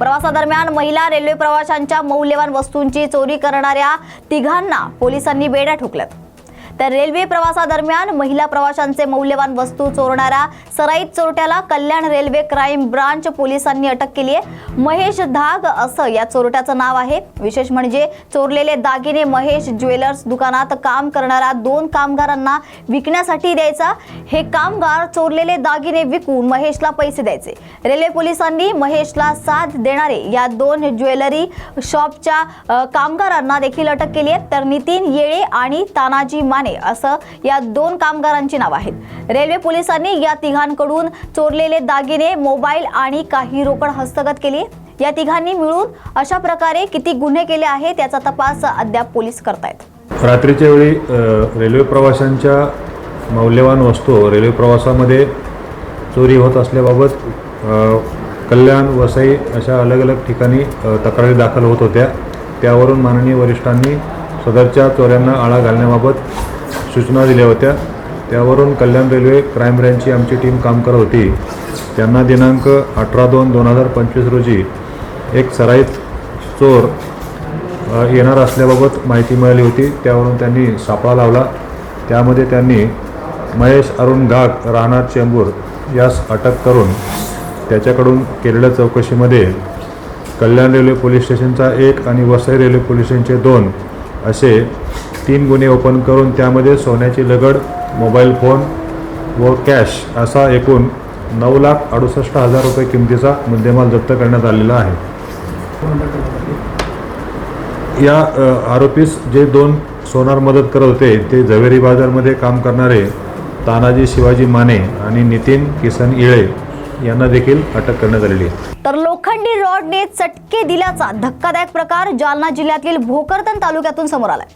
प्रवासादरम्यान महिला रेल्वे प्रवाशांच्या मौल्यवान वस्तूंची चोरी करणाऱ्या तिघांना पोलिसांनी बेड्या ठोकल्यात. तर रेल्वे प्रवासादरम्यान महिला प्रवाशांचे मौल्यवान वस्तू चोरणाऱ्या सराईत चोरट्याला कल्याण रेल्वे क्राईम ब्रांच पोलिसांनी अटक केली आहे. महेश धाग असं या चोरट्याचं नाव आहे. विशेष म्हणजे चोरलेले दागिने महेश ज्वेलर्स दुकानात काम करणाऱ्या दोन कामगारांना विकण्यासाठी द्यायचा. हे कामगार चोरलेले दागिने विकून महेशला पैसे द्यायचे. रेल्वे पोलिसांनी महेशला साथ देणारे या दोन ज्वेलरी शॉपच्या कामगारांना देखील अटक केली आहे. तर नितीन येळे आणि तानाजी माने असं या दोन कामगारांची नाव आहेत. रेल्वे पोलिसांनी या तिघांकडून चोरलेले दागिने मोबाईल आणि काही रोकड हस्तगत केली. या तिघांनी मिळून अशा प्रकारे किती गुन्हे केले आहेत याचा तपास अद्याप पोलीस करतायत. रात्रीच्या वेळी रेल्वे प्रवाशांच्या मौल्यवान वस्तू रेल्वे प्रवासामध्ये चोरी होत असल्याबाबत कल्याण वसई अशा अलग अलग ठिकाणी तक्रारी दाखल होत होत्या. त्यावरून माननीय वरिष्ठांनी सदरच्या चोऱ्यांना आळा घालण्याबाबत सूचना दिल्या होत्या. त्यावरून कल्याण रेल्वे क्राईम ब्रँचची आमची टीम काम करत होती. त्यांना दिनांक अठरा दोन दोन हजार पंचवीस रोजी एक सराईत चोर येणार असल्याबाबत माहिती मिळाली होती. त्यावरून त्यांनी सापळा लावला. त्यामध्ये त्यांनी महेश अरुण घाक राहणार चेंबूर यास अटक करून त्याच्याकडून केलेल्या चौकशीमध्ये कल्याण रेल्वे पोलीस स्टेशनचा एक आणि वसई रेल्वे पोलीस स्टेशनचे दोन असे तीन गुन्हे ओपन करून त्यामध्ये सोन्याची लगड मोबाईल फोन व कॅश असा एकूण नऊ लाख अडुसष्ट हजार रुपये किमतीचा मुद्देमाल जप्त करण्यात आलेला आहे. या आरोपीस जे दोन सोनार मदत करत होते ते झवेरी बाजारमध्ये काम करणारे तानाजी शिवाजी माने आणि नितीन किसन इळे यांना देखील अटक करण्यात आलेली आहे. तर लोखंडी रॉडने चटके दिल्याचा धक्कादायक प्रकार जालना जिल्ह्यातील भोकरदन तालुक्यातून समोर आलाय.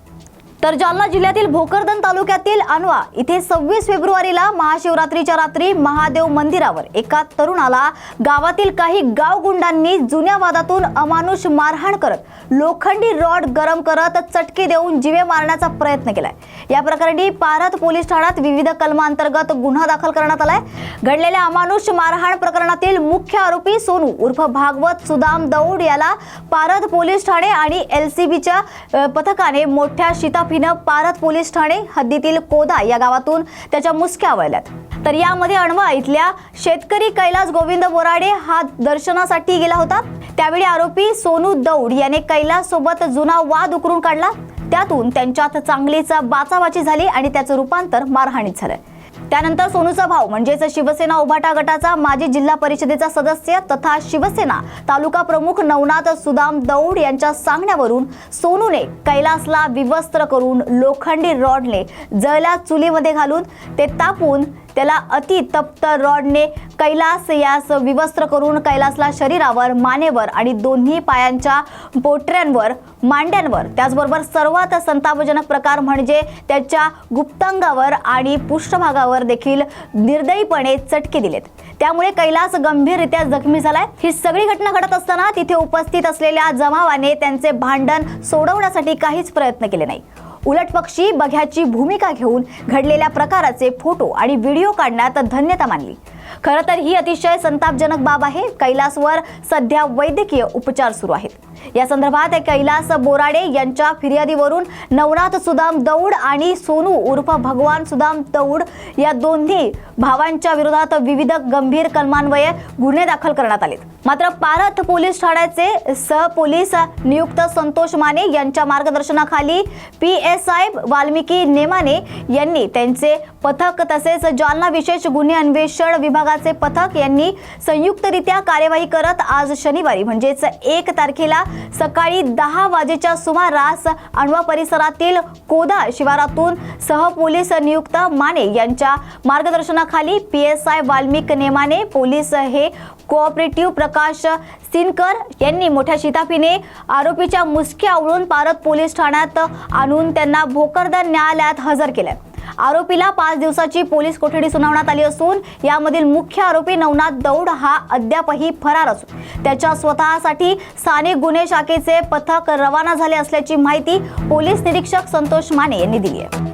तर जालना जिल्ह्यातील भोकरदन तालुक्यातील अनवा इथे सव्वीस फेब्रुवारीला महाशिवरात्रीच्या रात्री महादेव मंदिरावर एका तरुणाला गावातील काही गावगुंडांनी जुन्या वादातून अमानुष मारहाण करत लोखंडी रॉड गरम करत चटके देऊन जिवे मारण्याचा प्रयत्न केलाय. या प्रकरणी पारत पोलीस ठाण्यात विविध कलमांतर्गत गुन्हा दाखल करण्यात आलाय. घडलेल्या अमानुष मारहाण प्रकरणातील मुख्य आरोपी सोनू उर्फ भागवत सुदाम दौड याला पारद पोलीस ठाणे आणि एलसीबीच्या पथकाने मोठ्या शिता शिताफीनं पारत पोलीस ठाणे हद्दीतील कोदा या गावातून त्याच्या मुसक्या वळल्यात. तर यामध्ये अणवा इथल्या शेतकरी कैलास गोविंद बोराडे हा दर्शनासाठी गेला होता. त्यावेळी आरोपी सोनू दौड याने कैलास सोबत जुना वाद उकरून काढला. त्यातून त्यांच्यात चांगलीच बाचाबाची झाली आणि त्याचं रूपांतर मारहाणीत झालं. त्यानंतर सोनूचा भाऊ म्हणजेच शिवसेना उभाटा गटाचा माजी जिल्हा परिषदेचा सदस्य तथा शिवसेना तालुका प्रमुख नवनाथ सुदाम दौड यांच्या सांगण्यावरून सोनूने कैलासला विवस्त्र करून लोखंडी रॉडने जळल्या चुलीमध्ये घालून ते तापून त्याला अति तप्त रॉडने कैलास यास विवस्त्र करून कैलासला शरीरावर मानेवर आणि दोन्ही पायांच्या पोटऱ्यांवर मांड्यांवर त्याचबरोबर सर्वात संतापजनक प्रकार म्हणजे त्याच्या गुप्तांगावर आणि पृष्ठभागावर देखील निर्दयीपणे चटके दिलेत. त्यामुळे कैलास गंभीररित्या जखमी झालाय. ही सगळी घटना घडत असताना तिथे उपस्थित असलेल्या जमावाने त्यांचे भांडण सोडवण्यासाठी काहीच प्रयत्न केले नाही. उलटपक्षी बघ्याची भूमिका घेऊन घडलेल्या प्रकाराचे फोटो आणि व्हिडिओ काढण्यात धन्यता मानली. खरं तर ही अतिशय संतापजनक बाब आहे. कैलासवर सध्या वैद्यकीय उपचार सुरू आहेत. या संदर्भात कैलास बोराडे यांच्या फिर्यादीवरून नवनाथ सुदाम दौड आणि सोनू उर्फ भगवान सुदाम दौड या दोन्ही भावांच्या विरोधात विविध गंभीर कलमान्वये गुन्हे दाखल करण्यात आलेत. मात्र पारथ पोलीस ठाण्याचे सहपोलीस नियुक्त संतोष माने यांच्या मार्गदर्शनाखाली P S I Valmiki Nemane यांनी त्यांचे पथक तसेच जालना विशेष गुन्हे अन्वेषण विभागात विभागाचे पथक यांनी संयुक्तरित्या कार्यवाही करत आज शनिवारी म्हणजेच एक तारखेला सकाळी दहा वाजेच्या सुमारास अणवा परिसरातील कोदा शिवारातून सहपोलीस नियुक्त माने यांच्या मार्गदर्शनाखाली P S I Valmik Nemane police हे कोऑपरेटिव्ह प्रकाश सिनकर यांनी मोठ्या शिताफीने आरोपीच्या मुसक्या आवळून पारत पोलीस ठाण्यात आणून त्यांना भोकरदन न्यायालयात हजर केलं. आरोपीला पाच दिवसाची पोलीस कोठडी सुनावण्यात आली असून यामधील मुख्य आरोपी नवनाथ दौड हा अद्यापही फरार असून त्याच्या स्वतःसाठी स्थानिक गुन्हे शाखेचे पथक रवाना झाले असल्याची माहिती पोलीस निरीक्षक संतोष माने यांनी दिली आहे.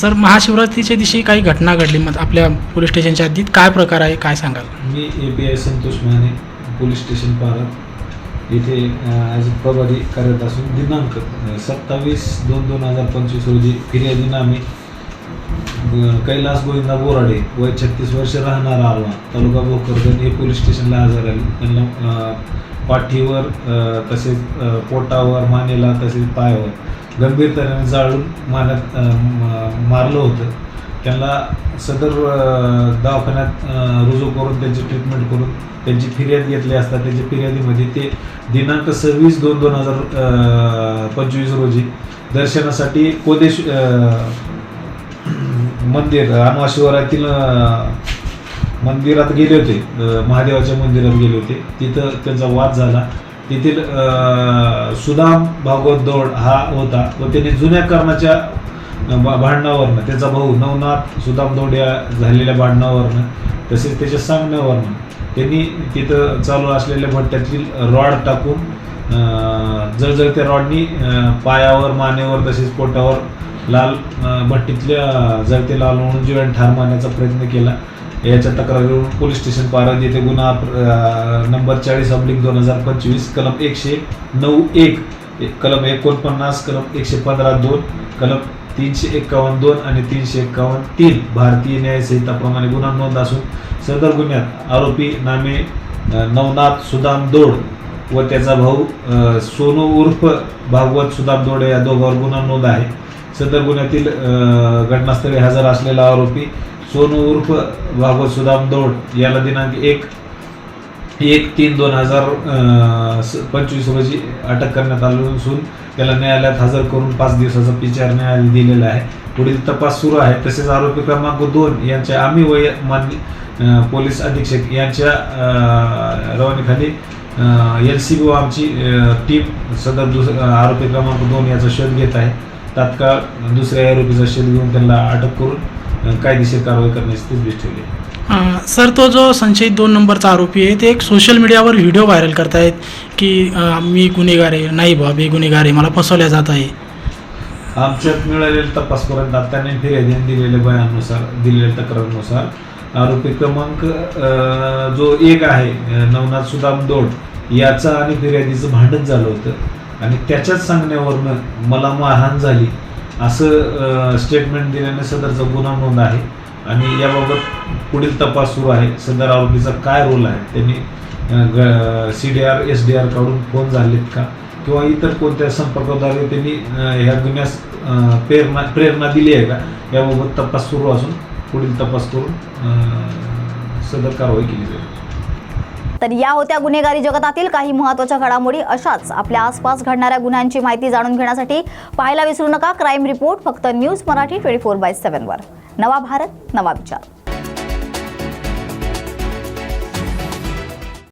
सर महाशिवरात्रीच्या दिवशी काही घटना घडली मग आपल्या पोलीस स्टेशनच्या हद्दीत काय प्रकार आहे? काय सांगाल? मी A P I Santosh Mane police station पारत येथे ॲज प्रभारी कार्यरत असून दिनांक सत्तावीस दोन दोन हजार पंचवीस रोजी फिर्यादी नामे कैलास गोविंदा बोराडे वय छत्तीस वर्ष राहणारा आलवा तालुका भोकरदन हे पोलीस स्टेशनला हजर आले. त्यांना पाठीवर तसेच पोटावर मानेला तसेच पायावर गंभीर तऱ्हेने जाळून मारण्यात मारलं होतं. त्यांना सदर दवाखान्यात रुजू करून त्यांची ट्रीटमेंट करून त्यांची फिर्याद घेतली असता त्यांच्या फिर्यादीमध्ये ते दिनांक सव्वीस दोन दोन हजार पंचवीस रोजी दर्शनासाठी कोदेश मंदिर अनवा शिवारातील मंदिरात गेले होते. महादेवाच्या मंदिरात गेले होते. तिथं त्यांचा वाद झाला. तेथील सुदाम भागवत दौड हा होता व त्याने जुन्या कर्णाच्या भा- भांडणावरनं त्याचा भाऊ नवनाथ सुदाम दौड या झालेल्या भांडणावरनं तसेच त्याच्या सांगण्यावरनं त्यांनी तिथं चालू असलेल्या भट्ट्यातील रॉड टाकून जळजळ जळजळत्या रॉडनी पायावर मानेवर तसेच पोटावर लाल भट्टीतल्या जळते लाल म्हणून जीवन ठार मारण्याचा प्रयत्न केला. याच्या तक्रारीवरून पोलीस स्टेशन पारद येथे गुन्हा नंबर चाळीस अब्लिक दोन हजार पंचवीस कलम एकशे नऊ एक एक- कलम एकोणपन्नास कलम एकशे पंधरा दोन कलम तीनशे एक्कावन्न दोन आणि तीनशे एक्कावन्न तीन भारतीय न्यायसंहिताप्रमाणे गुन्हा नोंद असून सदर गुन्ह्यात आरोपी नामे नवनाथ सुदाम दोड व त्याचा भाऊ सोनू उर्फ भागवत सुदाम दोडे या दोघांवर गुन्हा नोंद आहे. सदर गुन्ह्यातील घटनास्थळी हजर असलेला आरोपी सोनू उर्फ भागवत सुदाम दौड याला दिनांक एक एक तीन दोन हजार पंचवीस रोजी अटक करण्यात आली असून त्याला न्यायालयात हजर करून पाच दिवसाचा पिचार न्यायालय दिलेला आहे. पुढील तपास सुरू आहे. तसेच आरोपी क्रमांक दोन यांच्या आम्ही वय मान्य पोलीस अधीक्षक यांच्या रवानीखाली एल सी बी आमची टीम सदर दुस आरोपी क्रमांक दोन याचा शोध घेत आहे. तात्काळ दुसऱ्या आरोपीचा शोध घेऊन त्यांना अटक करून कायदेशीर कारवाई करण्याची तजवीज ठेवली सर तो जो संशयित दोन नंबरचा आरोपी आहे ते एक सोशल मीडियावर व्हिडिओ व्हायरल करतायत की अं, मी गुन्हेगार आहे. नाही बा मी गुन्हेगार आहे. मला फसवल्या जात आहे. आमच्यात मिळालेल्या तपासपर्यंत त्यांनी फिर्यादीने दिलेल्या बयानुसार दिलेल्या तक्रारीनुसार आरोपी क्रमांक जो एक आहे नवनाथ सुदाम दोड याचं आणि फिर्यादीचं भांडण झालं होतं. आणि त्याच्याच सांगण्यावरनं मला मारहाण झाली. असं स्टेटमेंट दिल्याने सदरचा गुन्हा नोंद आहे. आणि याबाबत पुढील तपास सुरू आहे. सदर आरोपीचा काय रोल आहे? त्यांनी C D R S D R काढून फोन झालेत का? किंवा इतर कोणत्या संपर्काद्वारे त्यांनी ह्या गुन्ह्यास प्रेरणा प्रेरणा दिली आहे का? याबाबत तपास सुरू असून पुढील तपास करून सदर कारवाई केली जाईल. तर या होत्या गुन्हेगारी जगतातील काही महत्त्वाच्या घडामोडी अशाच. आपल्या आसपास घडणाऱ्या गुन्ह्यांची माहिती जाणून घेण्यासाठी पाहायला विसरू नका. क्राईम रिपोर्ट फक्त news Marathi twenty four by सेव्हनवर नवा भारत नवा विचार.